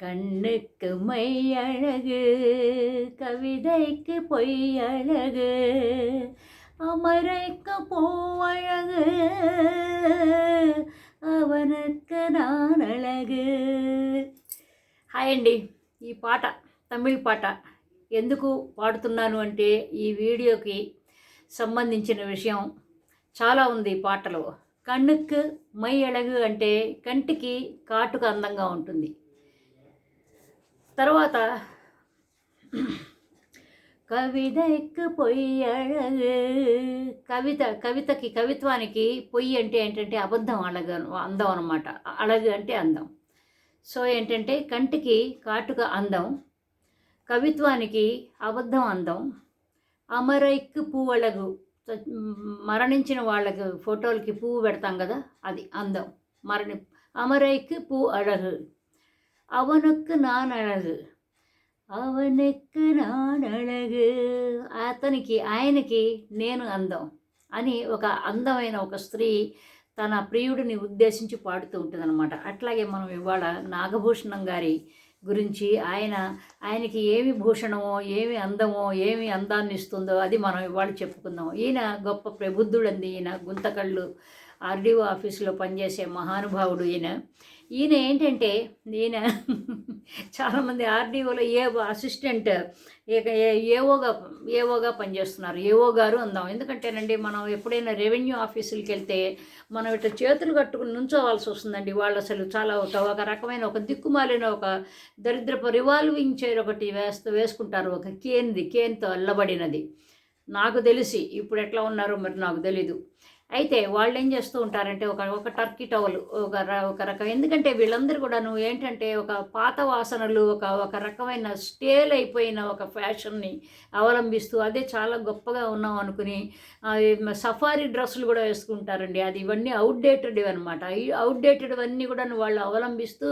கண்ணுக்கு மையழகு கவிதைக்கு பொய்யழகு அமரைக்கு பூவழகு அவனுக்கு நான் హాయ్ అండి ఈ పాట తమిళ పాట ఎందుకు పాడుతున్నాను అంటే ఈ వీడియోకి సంబంధించిన విషయం. చాలా ఉంది ఈ పాటలో. కన్నుకు మై అడగు అంటే కంటికి కాటుకు అందంగా ఉంటుంది. తర్వాత కవిత పొయ్యి అழகு కవిత కవితకి కవిత్వానికి పొయ్యి అంటే ఏంటంటే అబద్ధం అలగ అందం అనమాట అలగు అంటే అందం. సో ఏంటంటే కంటికి కాటుక అందం కవిత్వానికి అబద్ధం అందం అమరైక్కు పువ్వళగు మరణించిన వాళ్ళకి ఫోటోలకి పువ్వు పెడతాం కదా అది అందం. మరణి అమరైక్కు పువ్వు అడగు. அவனுக்கு நான் அழகு. అవనెక్కు నానడగు అతనికి ఆయనకి నేను అందం అని ఒక అందమైన ఒక స్త్రీ తన ప్రియుడిని ఉద్దేశించి పాడుతూ ఉంటుందన్నమాట అట్లాగే మనం ఇవాళ నాగభూషణం గారి గురించి ఆయన ఆయనకి ఏమి భూషణమో ఏమి అందమో ఏమి అందాన్ని ఇస్తుందో అది మనం ఇవాళ చెప్పుకుందాం ఈయన గొప్ప ప్రబుద్ధుడంది ఈయన గుంతకళ్ళు ఆర్డీఓ ఆఫీసులో పనిచేసే మహానుభావుడు ఈయన. ఈయన ఏంటంటే ఈయన చాలామంది ఆర్డీఓలో ఏ అసిస్టెంట్ ఏఓగా ఏవోగా పనిచేస్తున్నారు. ఏవో గారు అందాం. ఎందుకంటేనండి మనం ఎప్పుడైనా రెవెన్యూ ఆఫీసులకి వెళ్తే మనం ఇట్లా చేతులు కట్టుకుని నుంచోవాల్సి వస్తుందండి. వాళ్ళు అసలు చాలా ఒక ఒక రకమైన ఒక దిక్కుమాలిన ఒక దరిద్రపు రివాల్వింగ్ చైర్ ఒకటి వేస్తూ వేసుకుంటారు. ఒక కేన్ది కేన్తో అల్లబడినది. నాకు తెలిసి ఇప్పుడు ఎట్లా ఉన్నారో మరి నాకు తెలీదు. అయితే వాళ్ళు ఏం చేస్తూ ఉంటారంటే ఒక ఒక టర్కీ టవల్ ఒక ఒక రకం. ఎందుకంటే వీళ్ళందరూ కూడాను ఏంటంటే ఒక పాత వాసనలు ఒక ఒక రకమైన స్టేల్ అయిపోయిన ఒక ఫ్యాషన్ని అవలంబిస్తూ అదే చాలా గొప్పగా ఉన్నాం అనుకుని సఫారీ డ్రెస్సులు కూడా వేసుకుంటారండి. అది ఇవన్నీ అవుట్డేటెడ్ అనమాట ఈ అవుట్డేటెడ్ అన్నీ కూడా వాళ్ళు అవలంబిస్తూ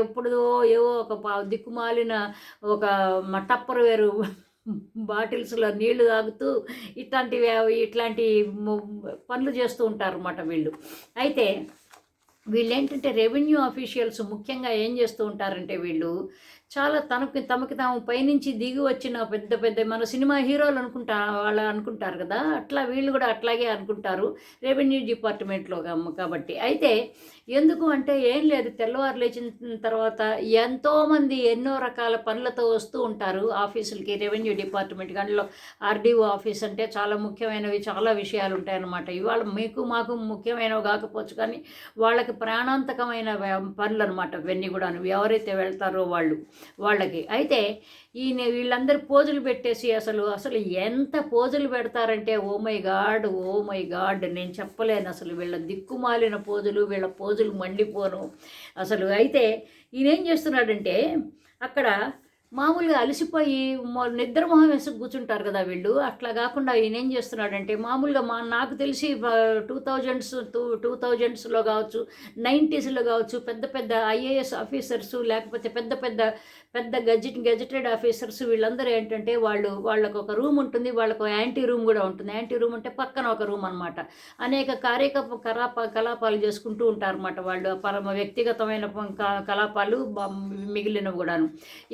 ఎప్పుడో ఏవో ఒక దిక్కుమాలిన ఒక టప్పర్ వేరు బాటిల్స్లో నీళ్ళు తాగుతూ ఇట్లాంటివి ఇట్లాంటి పనులు చేస్తూ ఉంటారు అన్నమాట వీళ్ళు. అయితే వీళ్ళు ఏంటంటే రెవెన్యూ అఫీషియల్స్ ముఖ్యంగా ఏం చేస్తూ ఉంటారంటే వీళ్ళు చాలా తనకి తమకి తాము పైనుంచి దిగి వచ్చిన పెద్ద పెద్ద మన సినిమా హీరోలు అనుకుంటా వాళ్ళు అనుకుంటారు కదా అట్లా వీళ్ళు కూడా అట్లాగే అనుకుంటారు. రెవెన్యూ డిపార్ట్మెంట్లో కాబట్టి. అయితే ఎందుకు అంటే ఏం లేదు తెల్లవారు లేచిన తర్వాత ఎంతోమంది ఎన్నో రకాల పనులతో వస్తూ ఉంటారు ఆఫీసులకి రెవెన్యూ డిపార్ట్మెంట్ అందులో ఆర్డీఓ ఆఫీస్ అంటే చాలా ముఖ్యమైనవి చాలా విషయాలు ఉంటాయన్నమాట. ఇవాళ మీకు మాకు ముఖ్యమైనవి కాకపోవచ్చు కానీ వాళ్ళకి ప్రాణాంతకమైన పనులు అనమాట ఇవన్నీ కూడా ఎవరైతే వెళ్తారో వాళ్ళు. వాళ్ళకి. అయితే ఈయన వీళ్ళందరూ పోజులు పెట్టేసి అసలు అసలు ఎంత పోజులు పెడతారంటే oh my God oh my God నేను చెప్పలేను అసలు వీళ్ళ దిక్కుమాలిన పోజులు వీళ్ళ పోజులు మండిపోను. అసలు అయితే ఈయన ఏం చేస్తున్నాడంటే అక్కడ మామూలుగా అలసిపోయి నిద్ర మొహం వేసి కూర్చుంటారు కదా వీళ్ళు. అట్లా కాకుండా ఈయన ఏం చేస్తున్నాడంటే మామూలుగా మా నాకు తెలిసి టూ థౌజండ్స్ టూ టూ థౌజండ్స్లో కావచ్చు నైంటీస్లో కావచ్చు పెద్ద పెద్ద ఐఏఎస్ ఆఫీసర్స్ లేకపోతే పెద్ద పెద్ద పెద్ద గజెట్ గెజెటెడ్ ఆఫీసర్స్ వీళ్ళందరూ ఏంటంటే వాళ్ళు వాళ్ళకు ఒక రూమ్ ఉంటుంది వాళ్ళకు యాంటీ రూమ్ కూడా ఉంటుంది. యాంటీ రూమ్ అంటే పక్కన ఒక రూమ్ అనమాట అనేక కార్యకలాప కలాప కలాపాలు చేసుకుంటూ ఉంటారన్నమాట వాళ్ళు. పరమ వ్యక్తిగతమైన కలాపాలు మిగిలినవి కూడాను.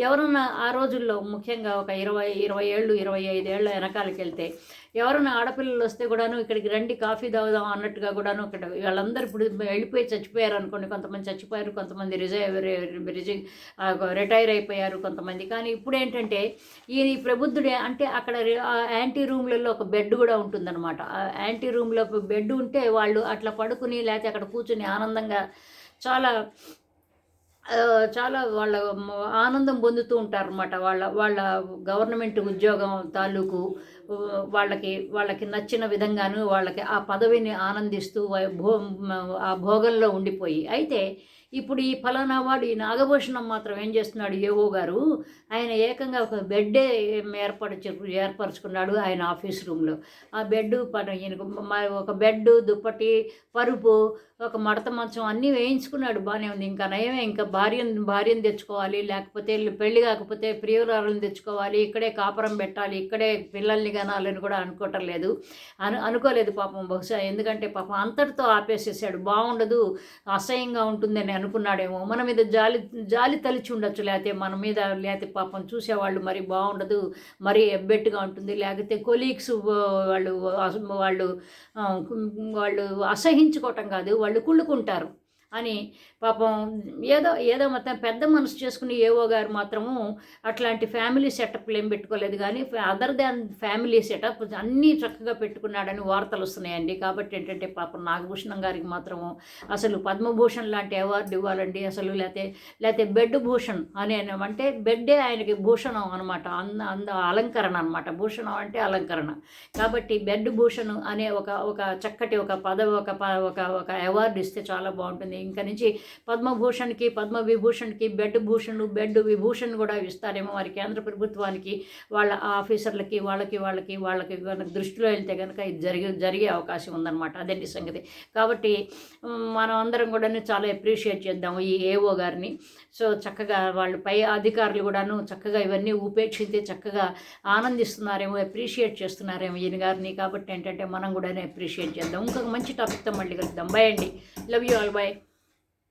ఎవరన్నా ఆ రోజుల్లో ముఖ్యంగా ఒక ఇరవై ఇరవై ఏళ్ళు ఇరవై ఐదేళ్ళ వెనకాలకి వెళ్తే ఎవరైనా ఆడపిల్లలు వస్తే కూడాను ఇక్కడికి రండి కాఫీ తాగుదాం అన్నట్టుగా కూడాను ఇక్కడ వాళ్ళందరూ ఇప్పుడు వెళ్ళిపోయి చచ్చిపోయారు అనుకోండి కొంతమంది చచ్చిపోయారు కొంతమంది రిజైవ్ రిజి రిటైర్ అయిపోయారు కొంతమంది. కానీ ఇప్పుడు ఏంటంటే ఈ ప్రబుద్ధుడే అంటే అక్కడ యాంటీ రూమ్లలో ఒక బెడ్ కూడా ఉంటుందన్నమాట. యాంటీ రూమ్లో బెడ్ ఉంటే వాళ్ళు అట్లా పడుకుని లేకపోతే అక్కడ కూర్చుని ఆనందంగా చాలా చాలా వాళ్ళ ఆనందం పొందుతూ ఉంటారన్నమాట. వాళ్ళ వాళ్ళ గవర్నమెంట్ ఉద్యోగం తాలూకు వాళ్ళకి వాళ్ళకి నచ్చిన విధంగాను వాళ్ళకి ఆ పదవిని ఆనందిస్తూ భో ఆ భోగంలో ఉండిపోయి. అయితే ఇప్పుడు ఈ ఫలానా వాడు ఈ నాగభూషణం మాత్రం ఏం చేస్తున్నాడు? ఏవో గారు ఆయన ఏకంగా ఒక బెడ్డే ఏర్పరచు ఏర్పరచుకున్నాడు ఆయన ఆఫీస్ రూమ్లో. ఆ బెడ్ ఒక బెడ్ దుప్పటి పరుపు ఒక మడత మంచం అన్నీ వేయించుకున్నాడు. బాగానే ఉంది. ఇంకా నయమే ఇంకా భార్యను భార్యను తెచ్చుకోవాలి. లేకపోతే పెళ్ళి కాకపోతే ప్రియురాలను తెచ్చుకోవాలి. ఇక్కడే కాపురం పెట్టాలి. ఇక్కడే పిల్లల్ని కనాలని కూడా అనుకోవటం లేదు. అను అనుకోలేదు పాపం బహుశా. ఎందుకంటే పాపం అంతటితో ఆపేసేసాడు. బాగుండదు అసహ్యంగా ఉంటుందని అనుకున్నాడేమో. మన మీద జాలి జాలి తలిచి ఉండొచ్చు. లేకపోతే మన మీద లేకపోతే పాపం చూసేవాళ్ళు మరి బాగుండదు. మరి ఎబ్బెట్టుగా ఉంటుంది. లేకపోతే కొలీగ్స్ వాళ్ళు వాళ్ళు వాళ్ళు అసహించుకోవటం కాదు. వాళ్ళు కుళ్ళుకుంటారు. అని పాపం ఏదో ఏదో మొత్తం పెద్ద మనసు చేసుకుని ఏవో గారు మాత్రము అట్లాంటి ఫ్యామిలీ సెటప్లు ఏం పెట్టుకోలేదు కానీ అదర్ దాన్ ఫ్యామిలీ సెటప్ అన్నీ చక్కగా పెట్టుకున్నాడని వార్తలు వస్తున్నాయండి. కాబట్టి ఏంటంటే పాపం నాగభూషణం గారికి మాత్రము అసలు పద్మభూషణ్ లాంటి అవార్డు ఇవ్వాలండి. అసలు లేకపోతే లేకపోతే బెడ్ భూషణ్ అనే అంటే బెడ్డే ఆయనకి భూషణం అనమాట అంద అంద అలంకరణ అనమాట భూషణం అంటే అలంకరణ. కాబట్టి బెడ్ భూషణ్ అనే ఒక ఒక చక్కటి ఒక పదవి ఒక ఒక ఒక అవార్డు ఇస్తే చాలా బాగుంటుంది. ఇంకా నుంచి పద్మభూషణ్కి పద్మ విభూషణ్కి బెడ్ భూషణ్ బెడ్ విభూషణ్ కూడా ఇస్తారేమో వారి కేంద్ర ప్రభుత్వానికి వాళ్ళ ఆఫీసర్లకి వాళ్ళకి వాళ్ళకి వాళ్ళకి కనుక దృష్టిలో వెళ్తే కనుక ఇది జరిగే జరిగే అవకాశం ఉందన్నమాట. అదండి సంగతి? కాబట్టి మనం అందరం కూడా చాలా అప్రిషియేట్ చేద్దాము ఈ ఏఓ గారిని. సో చక్కగా వాళ్ళు పై అధికారులు కూడాను చక్కగా ఇవన్నీ ఉపేక్షించి చక్కగా ఆనందిస్తున్నారేమో అప్రిషియేట్ చేస్తున్నారేమో ఈయన గారిని. కాబట్టి ఏంటంటే మనం కూడా అప్రిషియేట్ చేద్దాం. ఇంకొక మంచి టాపిక్తో మళ్ళీ కలుద్దాం. బాయ్ అండి. Love you all. బాయ్.